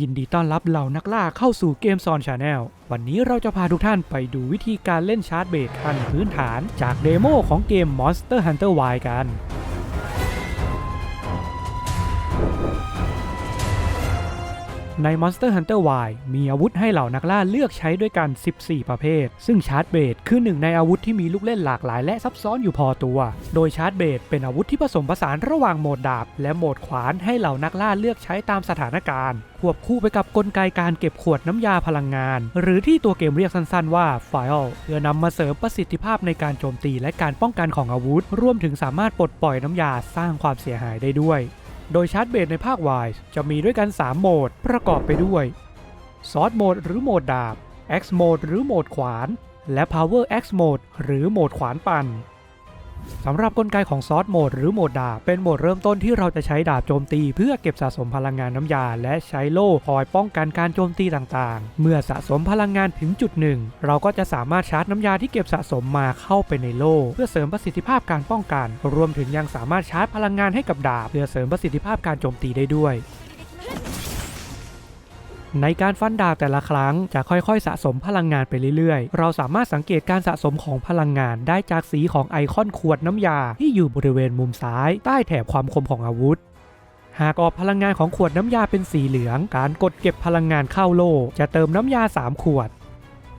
ยินดีต้อนรับเหล่านักล่าเข้าสู่เกมซอนชาแนลวันนี้เราจะพาทุกท่านไปดูวิธีการเล่นชาร์จเบรกขั้นพื้นฐาน จากเดโมของเกม Monster Hunter Wild กัน ใน Monster Hunter Y มีอาวุธให้เหล่านักล่าเลือกใช้ด้วยกัน 14 ประเภท ซึ่งชาร์จเบดคือหนึ่งในอาวุธที่มีลูกเล่นหลากหลายและซับซ้อนอยู่พอตัว โดยชาร์จเบดเป็นอาวุธที่ผสมผสานระหว่างโหมดดาบ และโหมดขวานให้เหล่านักล่าเลือกใช้ตามสถานการณ์ ควบคู่ไปกับกลไกการเก็บขวดน้ำยาพลังงาน หรือที่ตัวเกมเรียกสั้นๆ ว่า File เพื่อนำมาเสริมประสิทธิภาพในการโจมตีและการป้องกันของอาวุธ รวมถึงสามารถปลดปล่อยน้ำยาสร้างความเสียหายได้ด้วย โดยชาร์จเบสในภาค Y จะมีด้วยกัน 3 โหมดประกอบไปด้วยซอ r โหมดหรือโหมดดาบ X โหมดหรือโหมดขวาน และ Power X โหมดหรือโหมดขวานปั่น สำหรับกลไกของซอ r โหมดหรือโหมดดาบ เป็นโหมดเริ่มต้นที่เราจะใช้ดาบโจมตี เพื่อเก็บสะสมพลังงานน้ำยา และใช้โล่คอยป้องกันการโจมตีต่างๆ เมื่อสะสมพลังงานถึงจุดหนึ่ง เราก็จะสามารถชาร์จน้ำยาที่เก็บสะสมมาเข้าไปในโล่เพื่อเสริมประสิทธิภาพการป้องกัน รวมถึงยังสามารถชาร์จพลังงานให้กับดาบ เพื่อเสริมประสิทธิภาพการโจมตีได้ด้วย ในการฟันดาบแต่ละครั้งจะค่อยๆ สะสมพลังงานไปเรื่อยๆ เราสามารถสังเกตการสะสมของพลังงานได้จากสีของไอคอนขวดน้ำยาที่อยู่บริเวณมุมซ้าย ใต้แถบความคมของอาวุธหากออกพลังงานของขวดน้ำยาเป็นสีเหลือง การกดเก็บพลังงานเข้าโล่จะเติมน้ำยา 3 ขวด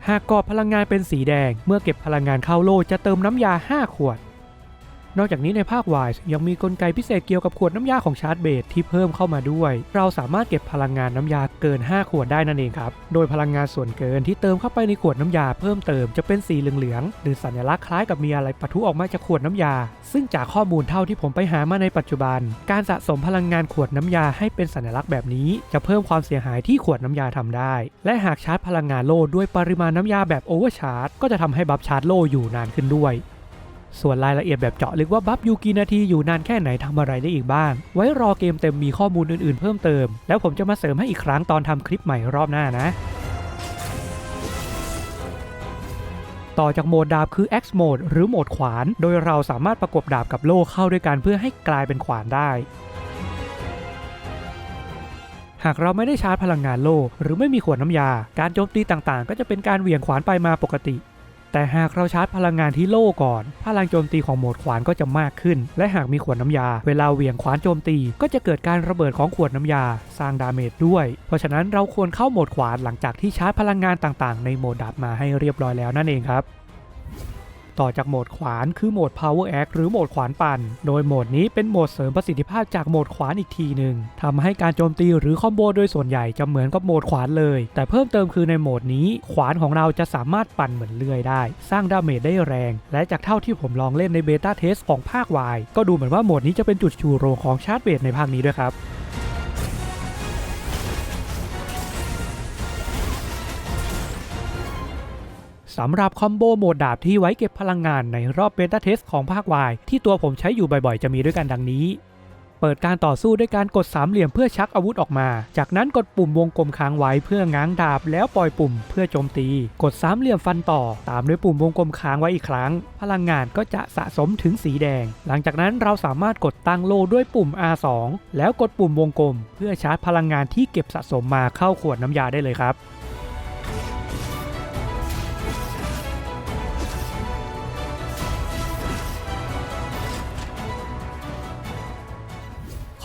หากกอบพลังงานเป็นสีแดง เมื่อเก็บพลังงานเข้าโล่จะเติมน้ำยา 5 ขวด นอกจากนี้ในภาควายยังมีกลไกพิเศษเกี่ยวกับขวดน้ำยาของชาร์จเบสที่เพิ่มเข้ามาด้วย เราสามารถเก็บพลังงานน้ำยาเกิน 5 ขวดได้นั่นเองครับ โดยพลังงานส่วนเกินที่เติมเข้าไปในขวดน้ำยาเพิ่มเติมจะเป็นสีเหลืองๆหรือสัญลักษณ์คล้ายกับมีอะไรปะทุออกมาจากขวดน้ำยา ซึ่งจากข้อมูลเท่าที่ผมไปหามาในปัจจุบัน การสะสมพลังงานขวดน้ำยาให้เป็นสัญลักษณ์แบบนี้ จะเพิ่มความเสียหายที่ขวดน้ำยาทำได้ และหากชาร์จพลังงานโล่ด้วยปริมาณน้ำยาแบบโอเวอร์ชาร์จก็จะทำให้บัฟชาร์จโล่อยู่นานขึ้นด้วย ส่วนรายละเอียดแบบเจาะลึกว่าบัฟอยู่กี่นาทีอยู่นานแค่ไหนทำอะไรได้อีกบ้าง ไว้รอเกมเต็มมีข้อมูลอื่นๆเพิ่มเติม แล้วผมจะมาเสริมให้อีกครั้งตอนทำคลิปใหม่รอบหน้านะต่อจากโหมดดาบคือ X โหมดหรือโหมดขวาน โดยเราสามารถประกบดาบกับโล่เข้าด้วยกันเพื่อให้กลายเป็นขวานได้ หากเราไม่ได้ชาร์จพลังงานโล่หรือไม่มีขวดน้ำยา การโจมตีต่างๆ ก็จะเป็นการเหวี่ยงขวานไปมาปกติ แต่หากเราชาร์จพลังงานที่โล่ก่อน พลังโจมตีของโหมดขวานก็จะมากขึ้น และหากมีขวดน้ำยา เวลาเหวี่ยงขวานโจมตี ก็จะเกิดการระเบิดของขวดน้ำยา สร้างดาเมจด้วย เพราะฉะนั้นเราควรเข้าโหมดขวานหลังจากที่ชาร์จพลังงานต่างๆ ในโหมดดาบมาให้เรียบร้อยแล้วนั่นเองครับ ต่อจากโหมดขวานคือโหมด Power Axe หรือโหมดขวานปั่น โดยโหมดนี้เป็นโหมดเสริมประสิทธิภาพจากโหมดขวานอีกทีหนึ่งทำให้การโจมตีหรือคอมโบโดยส่วนใหญ่จะเหมือนกับโหมดขวานเลย แต่เพิ่มเติมคือในโหมดนี้ ขวานของเราจะสามารถปั่นเหมือนเลื่อยได้ สร้างดาเมจได้แรง และจากเท่าที่ผมลองเล่นในเบต้าเทสของภาค Y ก็ดูเหมือนว่าโหมดนี้จะเป็นจุดชูโรงของชาร์จเบสในภาคนี้ด้วยครับ สำหรับคอมโบโหมดดาบที่ไว้เก็บพลังงานในรอบเบต้าเทสของภาค Y ที่ตัวผมใช้อยู่บ่อยๆ จะมีด้วยกันดังนี้ เปิดการต่อสู้ด้วยการกดสามเหลี่ยมเพื่อชักอาวุธออกมา จากนั้นกดปุ่มวงกลมค้างไว้เพื่อง้างดาบแล้วปล่อยปุ่มเพื่อโจมตี กดสามเหลี่ยมฟันต่อ ตามด้วยปุ่มวงกลมค้างไว้อีกครั้ง พลังงานก็จะสะสมถึงสีแดง หลังจากนั้นเราสามารถกดตั้งโลด้วยปุ่ม R2 แล้วกดปุ่มวงกลม เพื่อชาร์จพลังงานที่เก็บสะสมมาเข้าขวดน้ำยาได้เลยครับ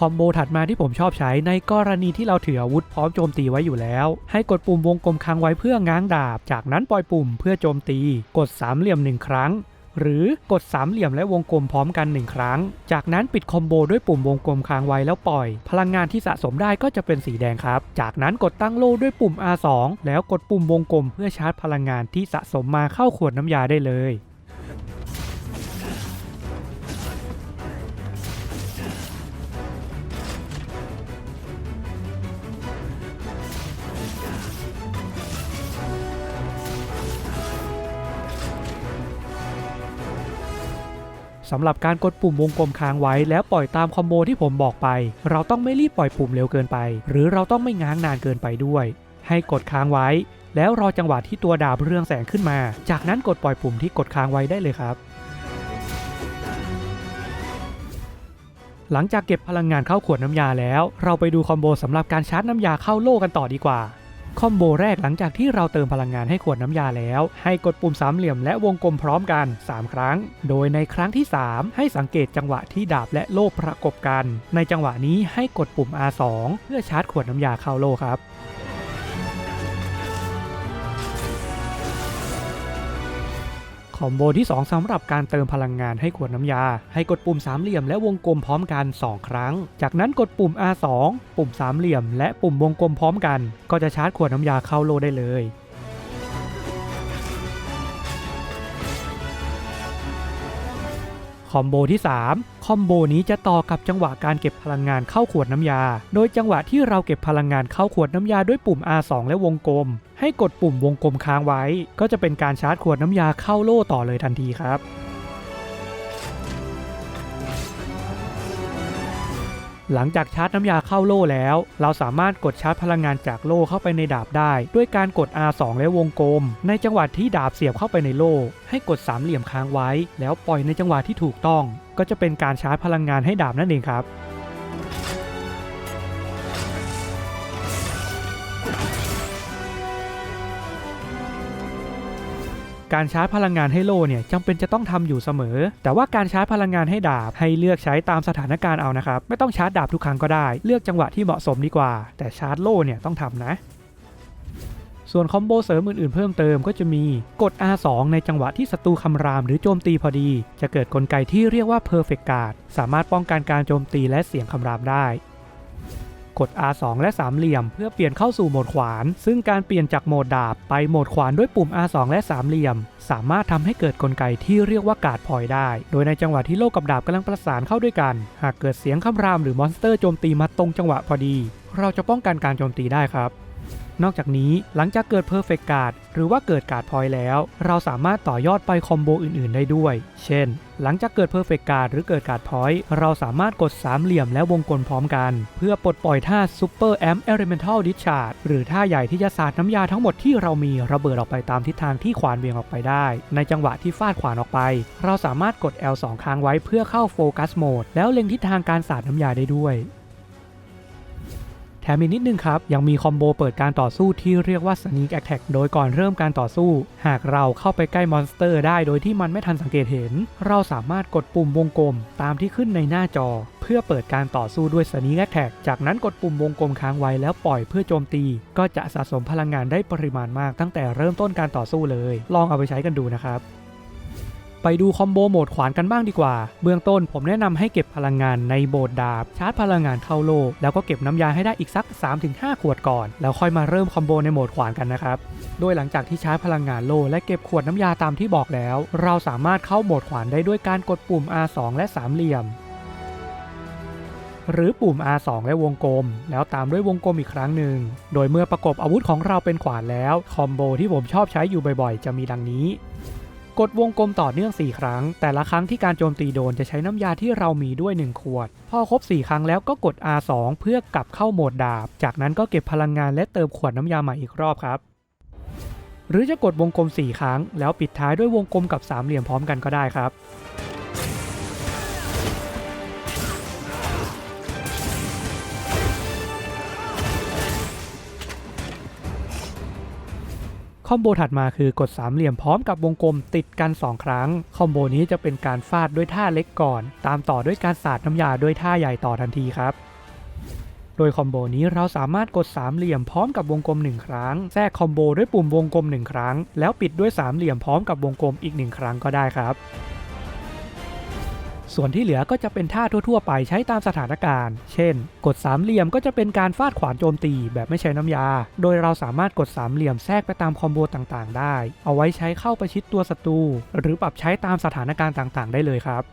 คอมโบถัดมาที่ผมชอบใช้ในกรณีที่เราถืออาวุธพร้อมโจมตีไว้อยู่แล้ว ให้กดปุ่มวงกลมค้างไว้เพื่อง้างดาบ จากนั้นปล่อยปุ่มเพื่อโจมตี กดสามเหลี่ยมหนึ่งครั้งหรือกดสามเหลี่ยมและวงกลมพร้อมกัน 1 ครั้ง จากนั้นปิดคอมโบด้วยปุ่มวงกลมค้างไว้แล้วปล่อย พลังงานที่สะสมได้ก็จะเป็นสีแดงครับ จากนั้นกดตั้งโล่ด้วยปุ่ม R2 แล้วกดปุ่มวงกลมเพื่อชาร์จพลังงานที่สะสมมาเข้าขวดน้ำยาได้เลย สำหรับการกดปุ่มวงกลมค้างไว้ แล้วปล่อยตามคอมโบที่ผมบอกไป เราต้องไม่รีบปล่อยปุ่มเร็วเกินไป หรือเราต้องไม่ง้างนานเกินไปด้วย ให้กดค้างไว้ แล้วรอจังหวะที่ตัวดาบเรืองแสงขึ้นมา จากนั้นกดปล่อยปุ่มที่กดค้างไว้ได้เลยครับหลังจากเก็บพลังงานเข้าขวดน้ำยาแล้ว เราไปดูคอมโบสำหรับการชาร์จน้ำยาเข้าโล่กันต่อดีกว่า คอมโบแรกหลังจากที่เราเติมพลังงานให้ขวดน้ำยาแล้ว ให้กดปุ่มสามเหลี่ยมและวงกลมพร้อมกัน 3 ครั้ง โดยในครั้งที่ 3 ให้สังเกตจังหวะที่ดาบและโล่ประกบกัน ในจังหวะนี้ให้กดปุ่ม R2 เพื่อชาร์จขวดน้ำยาเข้าโล่ครับ อมโบที่ 2สำหรับการเติมพลังงานให้ขวดน้ำยา ให้กดปุ่มสามเหลี่ยมและวงกลมพร้อมกัน 2 ครั้ง จากนั้นกดปุ่ม R2 ปุ่มสามเหลี่ยม และปุ่มวงกลมพร้อมกัน ก็จะชาร์จขวดน้ำยาเข้าโลได้เลย คอมโบที่ 3 คอมโบนี้จะต่อกับจังหวะการเก็บพลังงานเข้าขวดน้ำยา โดยจังหวะที่เราเก็บพลังงานเข้าขวดน้ำยาด้วยปุ่ม R2 และวงกลม ให้กดปุ่มวงกลมค้างไว้ ก็จะเป็นการชาร์จขวดน้ำยาเข้าโล่ต่อเลยทันทีครับ หลังจากชาร์จน้ำยาเข้าโล่แล้ว เราสามารถกดชาร์จพลังงานจากโล่เข้าไปในดาบได้ ด้วยการกด R2 และวงกลม ในจังหวะที่ดาบเสียบเข้าไปในโล่ให้กดสามเหลี่ยมค้างไว้ แล้วปล่อยในจังหวะที่ถูกต้อง ก็จะเป็นการชาร์จพลังงานให้ดาบนั่นเองครับ การชาร์จพลังงานให้โล่เนี่ยจำเป็นจะต้องทำอยู่เสมอ แต่ว่าการชาร์จพลังงานให้ดาบให้เลือกใช้ตามสถานการณ์เอานะครับ ไม่ต้องชาร์จดาบทุกครั้งก็ได้ เลือกจังหวะที่เหมาะสมดีกว่า แต่ชาร์จโล่เนี่ยต้องทำนะส่วนคอมโบเสริมอื่นๆเพิ่มเติมก็จะมีกด R2 ในจังหวะที่ศัตรูคำรามหรือโจมตีพอดี จะเกิดกลไกที่เรียกว่า Perfect Guard สามารถป้องกันการโจมตีและเสียงคำรามได้ กด R2 และสามเหลี่ยม เพื่อเปลี่ยนเข้าสู่โหมดขวาน ซึ่งการเปลี่ยนจากโหมดดาบไปโหมดขวานด้วยปุ่ม R2 และสามเหลี่ยม สามารถทำให้เกิดกลไกที่เรียกว่าการ์ดพอยได้ โดยในจังหวะที่โลกกับดาบกำลังประสานเข้าด้วยกัน หากเกิดเสียงคำรามหรือมอนสเตอร์โจมตีมาตรงจังหวะพอดี เราจะป้องกันการโจมตีได้ครับ นอกจากนี้หลังจากเกิด Perfect Guard หรือว่าเกิดการ์ดพอยแล้ว เราสามารถต่อยอดไปคอมโบอื่นๆ ได้ด้วย เช่น หลังจากเกิด Perfect Guard หรือเกิดการ์ดพอยเราสามารถกดสามเหลี่ยมและวงกลมพร้อมกัน เพื่อปลดปล่อยท่า Super Amp Elemental Discharge หรือท่าใหญ่ที่จะสาดน้ำยาทั้งหมดที่เรามีระเบิดออกไปตามทิศทางที่ขวานเวียงออกไปได้ ในจังหวะที่ฟาดขวานออกไป เราสามารถกด L2 ค้างไว้เพื่อเข้าโฟกัสโหมดแล้วเล็งทิศทางการสาดน้ำยาได้ด้วย แถมอีกนิดนึงครับ ยังมีคอมโบเปิดการต่อสู้ที่เรียกว่า Sneak Attack โดยก่อนเริ่มการต่อสู้ หากเราเข้าไปใกล้มอนสเตอร์ได้โดยที่มันไม่ทันสังเกตเห็น เราสามารถกดปุ่มวงกลมตามที่ขึ้นในหน้าจอ เพื่อเปิดการต่อสู้ด้วย Sneak Attack จากนั้นกดปุ่มวงกลมค้างไว้แล้วปล่อยเพื่อโจมตี ก็จะสะสมพลังงานได้ปริมาณมากตั้งแต่เริ่มต้นการต่อสู้เลย ลองเอาไปใช้กันดูนะครับ ไปดูคอมโบโหมดขวานกันบ้างดีกว่า เบื้องต้นผมแนะนำให้เก็บพลังงานในโบดดาบ ชาร์จพลังงานเข้าโลแล้วก็เก็บน้ำยาให้ได้อีกสัก 3-5 ขวดก่อน แล้วค่อยมาเริ่มคอมโบในโหมดขวานกันนะครับ โดยหลังจากที่ชาร์จพลังงานโลและเก็บขวดน้ำยาตามที่บอกแล้ว เราสามารถเข้าโหมดขวานได้ด้วยการกดปุ่ม R2 และสามเหลี่ยม หรือปุ่ม R2 และวงกลม แล้วตามด้วยวงกลมอีกครั้งหนึ่ง โดยเมื่อประกบอาวุธของเราเป็นขวานแล้ว คอมโบที่ผมชอบใช้อยู่บ่อยๆ จะมีดังนี้ กดวงกลมต่อเนื่อง 4 ครั้ง แต่ละครั้งที่การโจมตีโดนจะใช้น้ำยาที่เรามีด้วย 1 ขวด พอครบ 4 ครั้งแล้วก็กด R2 เพื่อกลับเข้าโหมดดาบ จากนั้นก็เก็บพลังงานและเติมขวดน้ำยาใหม่อีกรอบครับ หรือจะกดวงกลม 4 ครั้ง แล้วปิดท้ายด้วยวงกลมกับสามเหลี่ยมพร้อมกันก็ได้ครับ คอมโบถัดมาคือกดสามเหลี่ยมพร้อมกับวงกลมติดกัน 2 ครั้ง คอมโบนี้จะเป็นการฟาดด้วยท่าเล็กก่อน ตามต่อด้วยการสาดน้ำยาด้วยท่าใหญ่ต่อทันทีครับโดยคอมโบนี้เราสามารถกดสามเหลี่ยมพร้อมกับวงกลม 1 ครั้ง แทรกคอมโบด้วยปุ่มวงกลม 1 ครั้ง แล้วปิดด้วยสามเหลี่ยมพร้อมกับวงกลมอีก 1 ครั้งก็ได้ครับ ส่วนที่เหลือก็จะเป็นท่าทั่ว ๆ ไปใช้ตามสถานการณ์ เช่น กดสามเหลี่ยมก็จะเป็นการฟาดขวานโจมตีแบบไม่ใช้น้ำยา โดยเราสามารถกดสามเหลี่ยมแทรกไปตามคอมโบต่างๆ ได้ เอาไว้ใช้เข้าประชิดตัวศัตรูหรือปรับใช้ตามสถานการณ์ต่างๆ ได้เลยครับ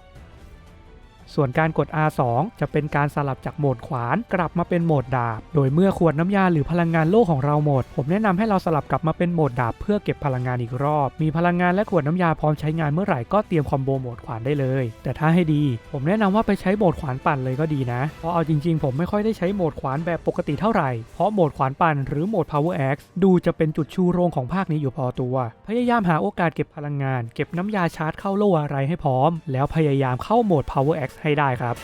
ส่วนการกด R2 จะเป็นการสลับจากโหมดขวานกลับมาเป็นโหมดดาบ โดยเมื่อขวดน้ำยาหรือพลังงานโลกของเราหมด ผมแนะนำให้เราสลับกลับมาเป็นโหมดดาบเพื่อเก็บพลังงานอีกรอบ มีพลังงานและขวดน้ำยาพร้อมใช้งานเมื่อไหร่ก็เตรียมคอมโบโหมดขวานได้เลย แต่ถ้าให้ดี ผมแนะนำว่าไปใช้โหมดขวานปั่นเลยก็ดีนะ เพราะเอาจริงๆ ผมไม่ค่อยได้ใช้โหมดขวานแบบปกติเท่าไหร่ เพราะโหมดขวานปั่นหรือโหมด Power Axe ดูจะเป็นจุดชูโรงของภาคนี้อยู่พอตัว พยายามหาโอกาสเก็บพลังงาน เก็บน้ำยาชาร์จเข้าโล่อะไรให้พร้อม แล้วพยายามเข้าโหมด Power Axe ให้ได้ครับ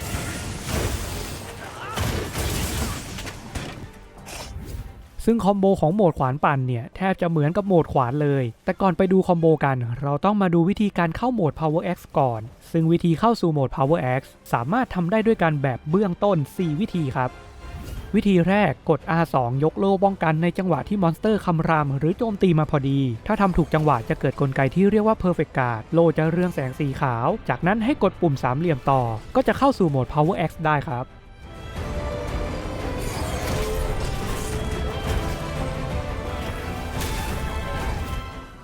ซึ่งคอมโบของโหมดขวานปั่นเนี่ยแทบจะเหมือนกับโหมดขวานเลย แต่ก่อนไปดูคอมโบกัน เราต้องมาดูวิธีการเข้าโหมด Power X ก่อน ซึ่งวิธีเข้าสู่โหมด Power X สามารถทำได้ด้วยการแบบเบื้องต้น 4 วิธีครับ วิธีแรกกด R2 ยกโล่ป้องกันในจังหวะที่มอนสเตอร์คำราม หรือโจมตีมาพอดี ถ้าทำถูกจังหวะจะเกิดกลไกที่เรียกว่า Perfect Guard โล่จะเรืองแสงสีขาว จากนั้นให้กดปุ่มสามเหลี่ยมต่อ ก็จะเข้าสู่โหมด Power X ได้ครับ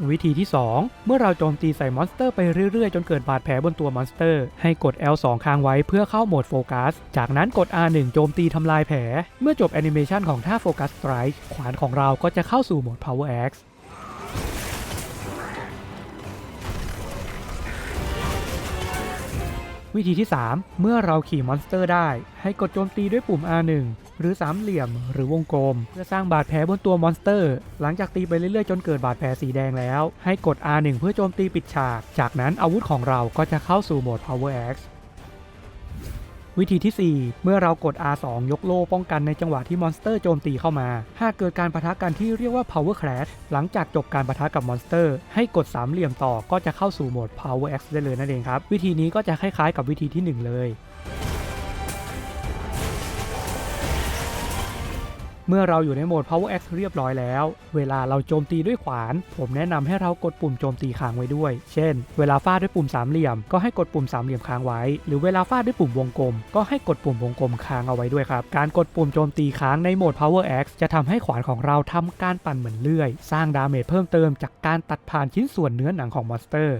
วิธีที่ 2 เมื่อเราโจมตีใส่มอนสเตอร์ไปเรื่อยๆ จนเกิดบาดแผลบนตัวมอนสเตอร์ ให้กด L2 ค้างไว้เพื่อเข้าโหมดโฟกัส จากนั้นกด R1 โจมตีทำลายแผล เมื่อจบแอนิเมชันของท่าโฟกัสสไตร์ขวานของเราก็จะเข้าสู่โหมด Power X วิธีที่ 3 เมื่อเราขี่มอนสเตอร์ได้ ให้กดโจมตีด้วยปุ่ม R1 หรือสามเหลี่ยมหรือวงกลม เพื่อสร้างบาดแผลบนตัวมอนสเตอร์ หลังจากตีไปเรื่อยๆจนเกิดบาดแผลสีแดงแล้ว ให้กด R1 เพื่อโจมตีปิดฉาก จากนั้นอาวุธของเราก็จะเข้าสู่โหมด Power X วิธีที่ 4 เมื่อเรากด R2 ยกโล่ป้องกันในจังหวะที่มอนสเตอร์โจมตีเข้ามา หากเกิดการปะทะกันที่เรียกว่า Power Crash หลังจากจบการปะทะกับมอนสเตอร์ ให้กดสามเหลี่ยมต่อก็จะเข้าสู่โหมด Power X ได้เลยนั่นเองครับ วิธีนี้ก็จะคล้ายๆกับวิธีที่ 1 เลย เมื่อเราอยู่ในโหมด Power X เรียบร้อยแล้ว เวลาเราโจมตีด้วยขวาน ผมแนะนำให้เรากดปุ่มโจมตีค้างไว้ด้วย เช่น เวลาฟาดด้วยปุ่มสามเหลี่ยม ก็ให้กดปุ่มสามเหลี่ยมค้างไว้ หรือเวลาฟาดด้วยปุ่มวงกลม ก็ให้กดปุ่มวงกลมค้างเอาไว้ด้วยครับ การกดปุ่มโจมตีค้างในโหมด Power X จะทำให้ขวานของเราทำการปั่นเหมือนเลื่อย สร้างดาเมจเพิ่มเติมจากการตัดผ่านชิ้นส่วนเนื้อหนังของมอนสเตอร์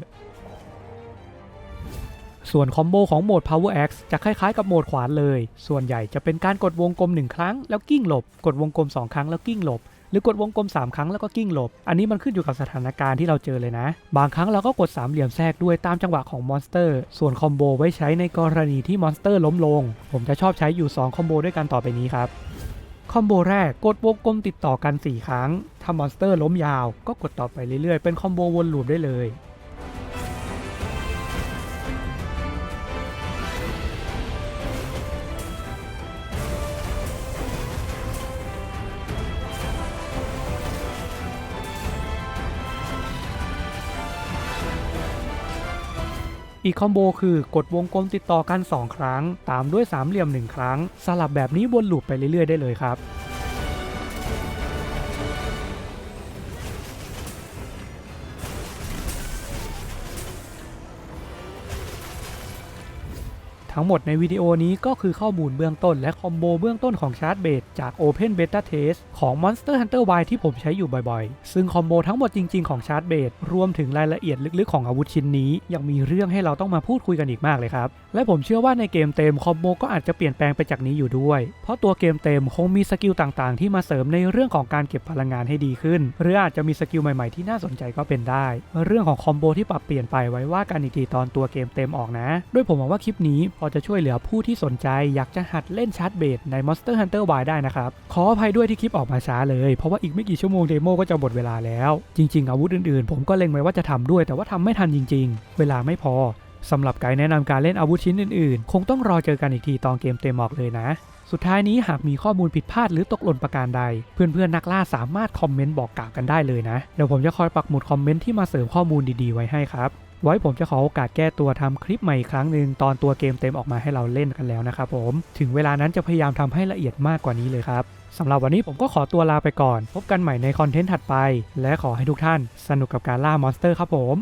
ส่วนคอมโบของโหมด Power X จะคล้ายๆกับโหมดขวานเลย ส่วนใหญ่จะเป็นการกดวงกลม 1 ครั้งแล้วกิ้งหลบ กดวงกลม 2 ครั้งแล้วกิ้งหลบ หรือกดวงกลม 3 ครั้งแล้วก็กิ้งหลบ อันนี้มันขึ้นอยู่กับสถานการณ์ที่เราเจอเลยนะ บางครั้งเราก็กดสามเหลี่ยมแทรกด้วยตามจังหวะของมอนสเตอร์ ส่วนคอมโบไว้ใช้ในกรณีที่มอนสเตอร์ล้มลง ผมจะชอบใช้อยู่2คอมโบด้วยกันต่อไปนี้ครับคอมโบแรกกดวงกลมติดต่อกัน 4 ครั้ง ถ้ามอนสเตอร์ล้มยาว ก็กดต่อไปเรื่อยๆ เป็นคอมโบวนลูปได้เลย อีกคอมโบคือกดวงกลมติดต่อกัน 2 ครั้ง ตามด้วยสามเหลี่ยม 1 ครั้ง สลับแบบนี้วนลูปไปเรื่อยๆได้เลยครับ ทั้งหมดในวิดีโอนี้ก็คือข้อมูลเบื้องต้นและคอมโบเบื้องต้นของชาร์จเบสจาก Open Beta Test ของ Monster Hunter Y ที่ผมใช้อยู่บ่อยๆ ซึ่งคอมโบทั้งหมดจริงๆของชาร์จเบสรวมถึงรายละเอียดลึกๆของอาวุธชิ้นนี้ ยังมีเรื่องให้เราต้องมาพูดคุยกันอีกมากเลยครับและผมเชื่อว่าในเกมเต็มคอมโบก็อาจจะเปลี่ยนแปลงไปจากนี้อยู่ด้วย เพราะตัวเกมเต็มคงมีสกิลต่างๆ ที่มาเสริมในเรื่องของการเก็บพลังงานให้ดีขึ้น หรืออาจจะมีสกิลใหม่ๆที่น่าสนใจก็เป็นได้ เรื่องของคอมโบที่ปรับเปลี่ยนไปไว้ว่ากันอีกทีตอนตัวเกมเต็มออกนะ ด้วยผมหวังว่าคลิปนี้พอจะช่วยเหลือผู้ที่สนใจ อยากจะหัดเล่นชาร์จเบสใน Monster Hunter Y ได้นะครับขออภัยด้วยที่คลิปออกมาช้าเลย เพราะว่าอีกไม่กี่ชั่วโมงเดโมก็จะหมดเวลาแล้ว จริง ๆ อาวุธอื่นๆ ผมก็เล็งไว้ว่าจะทำด้วย แต่ว่าทำไม่ทันจริง ๆ เวลาไม่พอ สำหรับไกด์แนะนำการเล่นอาวุธชิ้นอื่นๆ คงต้องรอเจอกันอีกทีตอนเกมเต็มออกเลยนะ สุดท้ายนี้หากมีข้อมูลผิดพลาดหรือตกหล่นประการใด เพื่อนๆนักล่าสามารถคอมเมนต์บอกกล่าวกันได้เลยนะ เดี๋ยวผมจะคอยปักหมุดคอมเมนต์ที่มาเสริมข้อมูลดีๆไว้ให้ครับ ไว้ผมจะขอโอกาสแก้ตัวทำคลิปใหม่อีกครั้งหนึ่งตอนตัวเกมเต็มออกมาให้เราเล่นกันแล้วนะครับผม ถึงเวลานั้นจะพยายามทำให้ละเอียดมากกว่านี้เลยครับสำหรับวันนี้ผมก็ขอตัวลาไปก่อน พบกันใหม่ในคอนเทนต์ถัดไป และขอให้ทุกท่าน สนุกกับการล่ามอนสเตอร์ครับผม